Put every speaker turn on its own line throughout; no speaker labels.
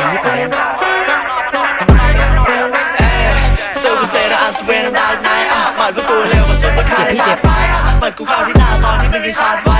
นี้ไม่ก่อน สู้กูเซราอันสเวนน้ำตาลไนอะหมัดพวกกูเร็วกว่าซุปเปอร์าที่ฟาดไฟอะดกูเข้าที่นาตอนที่มึงได้ชาร์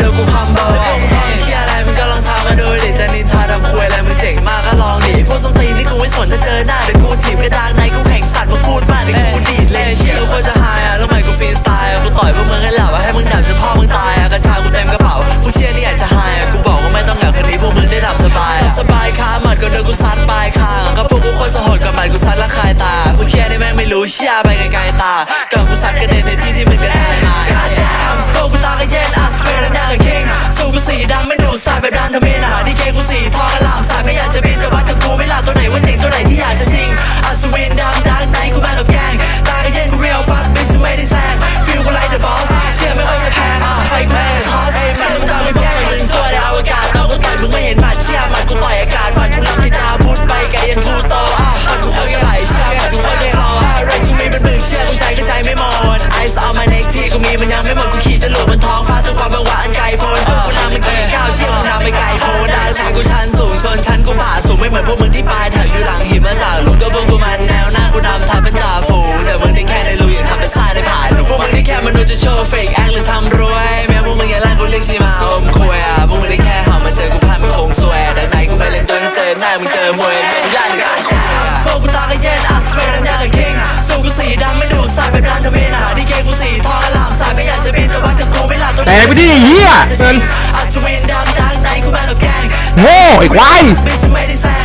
มึงชี้อยากกระโดดกูคอมโบอะมึงฟังเฮียอะไรมึงก็ลองทำมาดูดิจะนินทาทำคุยอะไรมึงเจ๋งมากก็ลองดิพวกส้นตีนที่กูไม่สนจะเจอหน้าเดี๋ยวกูถีบกระดานในกูแข่งสัตว์มาพูดมากเดี๋ยวกูดีดเลยเชี่ยกูควรจะหายอะแล้วทำไมกูฟรีสไตล์กูต่อยพวกมึงให้หลับอะให้มึงดับจนพ่อมึงตายอะกัญชากูเต็มกระเป๋าผู้เชี่ยนี่อยากจะหายอะกูบอกว่าไม่ต้องเหงาคืนนี้พวกมึงได้ดับสบายสบายคาหมัดก็โดนกูซัดปลายคางก็พวกกูคนสะหดกับหมัดกูซัดและคายตาผู้เชี่ยนี่แม่งไม่รู้เชี่ยไปไกลๆตากับกูซัดกระเด็นำไม่ดู มะจากลุงก็พวกกูมันแนวหน้ากูนำทับเป็นจ่าฝูงแต่มึงได้แค่ในรูยังทำเป็นทรายได้ผ่านหรือพวกมึงได้แค่มนุษย์จะโชว์เฟกแอคหรือทำรวยแม้พวกมึงอย่าล่ากูเรียกชีมาอมคุยอะพวกมึงได้แค่หามาเจอกูผ่านมันคงสวยแต่ไหนกูไม่เล่นตัวที่เจอหน้ามึงเจอมวยไม่ย่านในการคุยอะพวกกูตากระเย็นอัสเปรย์น้ำยากับคิงสู้กูสีดำไม่ดูสายแบบดันทมินอะดีเคกูสีทองอลามสายไม่อยากจะบินจะวัดกับกูไม่ลาตัวไหน
แตกไปที่เหี้ยเงิน
อัศวินดำดังในกูมากับแกง
โง่ไอ้ควาย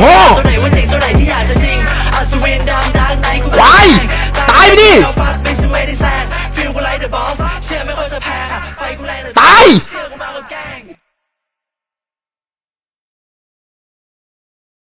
โง่
ตัวไหนว่าเจ๋งตัวไหนที่อยากจะชิงอัศวินดำดังในกู
ควายตายไปดิ
ฟักไม่ใช่ไม่ได้แซงฟิลกูไลท์เดอะบอสเชื่อไม่ค่อยจะแพ้อะไฟกูแรงเดอะ
ตาย
เชื่อกู